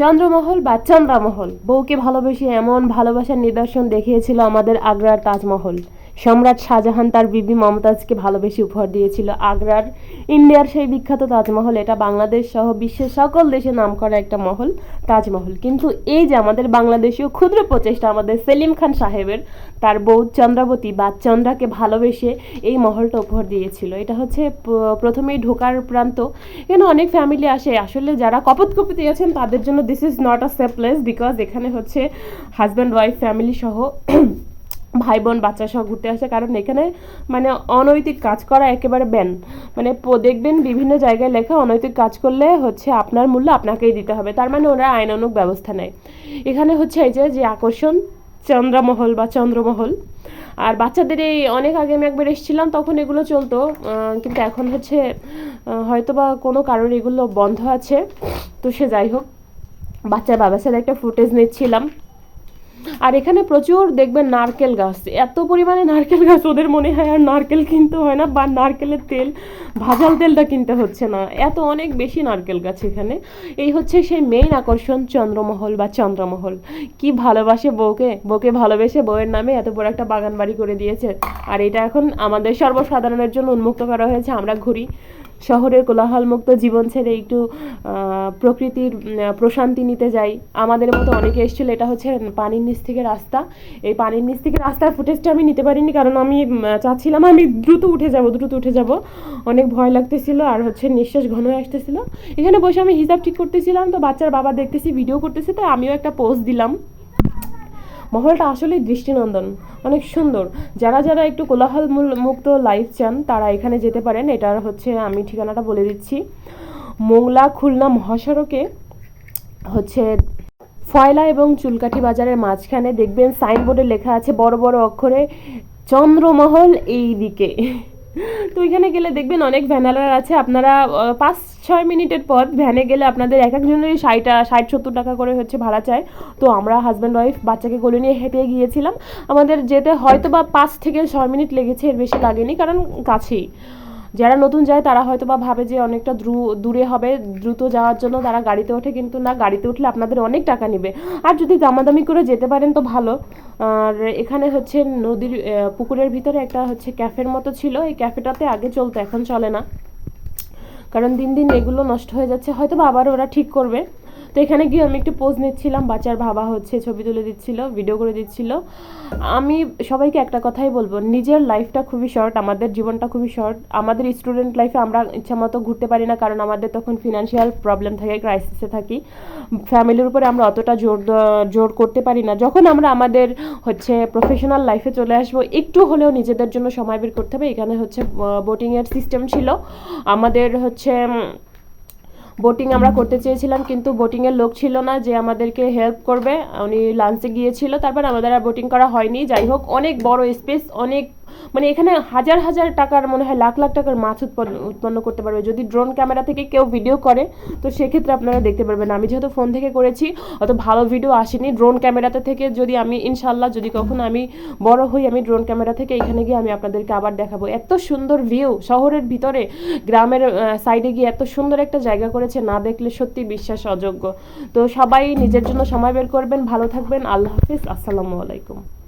চন্দ্রমহল বা চন্দ্রামহল? বউকে ভালোবেসে এমন ভালোবাসার নিদর্শন দেখিয়েছিল আমাদের আগ্রার তাজমহল। সম্রাট শাহজাহান তার বিবি মমতাজকে ভালোবেসে উপহার দিয়েছিল আগ্রার। ইন্ডিয়ার সেই বিখ্যাত তাজমহল, এটা বাংলাদেশ সহ বিশ্বের সকল দেশে নাম করা একটা মহল, তাজমহল। কিন্তু এই যে আমাদের বাংলাদেশীয় ক্ষুদ্র প্রচেষ্টা আমাদের সেলিম খান সাহেবের, তার বউ চন্দ্রাবতী বা চন্দ্রাকে ভালোবেসে এই মহলটা উপহার দিয়েছিল। এটা হচ্ছে প্রথমেই ঢোকার প্রান্ত। এখানে অনেক ফ্যামিলি আসে। আসলে যারা কপত কপতি আছেন, তাদের জন্য this is not a safe place because এখানে হচ্ছে হাজব্যান্ড ওয়াইফ ফ্যামিলি সহ ভাই বোন বাচ্চা সহ ঘুরতে আসে। কারণ এখানে মানে অনৈতিক কাজ করা একেবারে ব্যান। মানে দেখবেন বিভিন্ন জায়গায় লেখা, অনৈতিক কাজ করলে হচ্ছে আপনার মূল্য আপনাকেই দিতে হবে। তার মানে ওরা আইনানুগ ব্যবস্থা নেয়। এখানে হচ্ছে এই যে যে আকর্ষণ, চন্দ্রমহল বা চন্দ্রমহল। আর বাচ্চাদের এই অনেক আগে আমি একবার এসেছিলাম, তখন এগুলো চলতো। কিন্তু এখন হচ্ছে হয়তো বা কোনো কারণে এগুলো বন্ধ আছে। তো সে যাই হোক, বাচ্চার বাবার সাথে একটা ফুটেজ নিচ্ছিলাম। আর এখানে প্রচুর দেখবেন নারকেল গাছ। এত পরিমাণে নারকেল গাছ ওদের মনে হয় আর নারকেল কিনতে হয় না, বা নারকেলের তেল, ভাজাল তেলটা কিনতে হচ্ছে না। এত অনেক বেশি নারকেল গাছ এখানে। এই হচ্ছে সেই মেইন আকর্ষণ, চন্দ্রমহল বা চন্দ্রমহল। কি ভালোবাসে বউকে? বউকে ভালোবেসে বউয়ের নামে এত বড় একটা বাগান বাড়ি করে দিয়েছে। আর এটা এখন আমাদের সর্বসাধারণের জন্য উন্মুক্ত করা হয়েছে। আমরা ঘুরি। শহরের কোলাহলমুক্ত জীবন ছেড়ে একটু প্রকৃতির প্রশান্তি নিতে যাই। আমাদের মতো অনেকে এসেছিল, এটা হচ্ছে পানির নিচ থেকে রাস্তা। এই পানির নিচ থেকে রাস্তার ফুটেজটা আমি নিতে পারিনি, কারণ আমি চাচ্ছিলাম আমি দ্রুত উঠে যাব, দ্রুত উঠে যাব। অনেক ভয় লাগতেছিল আর হচ্ছে নিঃশ্বাস ঘন আসতেছিল। এখানে বসে আমি হিসাব ঠিক করতেছিলাম, তো বাচ্চার বাবা দেখতেছি ভিডিও করতেছে, তো আমিও একটা পোস্ট দিলাম। মহলটা আসলেই দৃষ্টিনন্দন, অনেক সুন্দর। যারা যারা একটু কোলাহল মুক্ত লাইফ চান, তারা এখানে যেতে পারেন। এটার হচ্ছে আমি ঠিকানাটা বলে দিচ্ছি। মোংলা, খুলনা মহাসড়কে হচ্ছে ফয়লা এবং চুলকাঠি বাজারের মাঝখানে দেখবেন সাইনবোর্ডে লেখা আছে বড় বড় অক্ষরে, চন্দ্রমহল এই দিকে তো ওইখানে গেলে দেখবেন অনেক ভ্যানালার আছে। আপনারা পাঁচ, ছয় মিনিটের পথ ভ্যানে গেলে আপনাদের এক একজনেরই ষাট ষাট, সত্তর টাকা করে হচ্ছে ভাড়া চায় তো আমরা হাজব্যান্ড ওয়াইফ বাচ্চাকে কোলে নিয়ে হেঁটে গিয়েছিলাম। আমাদের যেতে হয়তো বা পাঁচ থেকে ছয় মিনিট লেগেছে, এর বেশি লাগেনি, কারণ কাছেই। যারা নতুন যায় তারা হয়তো বা ভাবে যে অনেকটা দ্রু- হবে, দ্রুত যাওয়ার জন্য তারা গাড়িতে ওঠে, কিন্তু না, গাড়িতে উঠলে আপনাদের অনেক টাকা নেবে। আর যদি দামাদামি করে যেতে পারেন তো ভালো। আর এখানে হচ্ছে নদীর পুকুরের ভিতরে একটা হচ্ছে ক্যাফের মতো ছিল। এই ক্যাফেটাতে আগে চলতো, এখন চলে না। কারণ দিন দিন এগুলো নষ্ট হয়ে যাচ্ছে। হয়তো বা আবার ওরা ঠিক করবে। তো এখানে গিয়ে আমি একটু পোজ নিচ্ছিলাম। বাচ্চার বাবা হচ্ছে ছবি তুলে দিচ্ছিল ভিডিও করে দিচ্ছিল। আমি সবাইকে একটা কথাই বলব, নিজের লাইফটা খুবই শর্ট আমাদের জীবনটা খুবই শর্ট আমাদের স্টুডেন্ট লাইফে আমরা ইচ্ছা মতো ঘুরতে পারি না, কারণ আমাদের তখন ফিনান্সিয়াল প্রবলেম থাকে ক্রাইসিসে থাকি। ফ্যামিলির উপরে আমরা অতটা জোর জোর করতে পারি না। যখন আমরা আমাদের হচ্ছে প্রফেশনাল লাইফে চলে আসব, একটু হলেও নিজেদের জন্য সময় বের করতে হবে। এখানে হচ্ছে বোটিংয়ের সিস্টেম ছিল। আমাদের হচ্ছে বোটিং আমরা করতে চেয়েছিলাম, কিন্তু বোটিংয়ের লোক ছিল না যে আমাদেরকে হেল্প করবে। উনি লাঞ্চে গিয়েছিল, তারপর আমাদের আর বোটিং করা হয়নি। যাই হোক, অনেক বড় স্পেস অনেক মানে এখানে হাজার হাজার টাকার মনে হয় লাখ লাখ টাকার মাছ উৎপন্ন উৎপন্ন করতে পারবে। যদি ড্রোন ক্যামেরা থেকে কেউ ভিডিও করে, তো সেক্ষেত্রে আপনারা দেখতে পারবেন। আমি যেহেতু ফোন থেকে করেছি, অত ভালো ভিডিও আসেনি। ড্রোন ক্যামেরাতে থেকে যদি আমি ইনশাল্লাহ যদি কখনো আমি বড় হই, আমি ড্রোন ক্যামেরা থেকে এখানে গিয়ে আমি আপনাদেরকে আবার দেখাবো। এত সুন্দর ভিউ শহরের ভিতরে, গ্রামের সাইডে গিয়ে এত সুন্দর একটা জায়গা করেছে, না দেখলে সত্যি বিশ্বাস অযোগ্য। তো সবাই নিজের জন্য সময় বের করবেন, ভালো থাকবেন। আল্লাহ হাফিজ। আসসালামু আলাইকুম।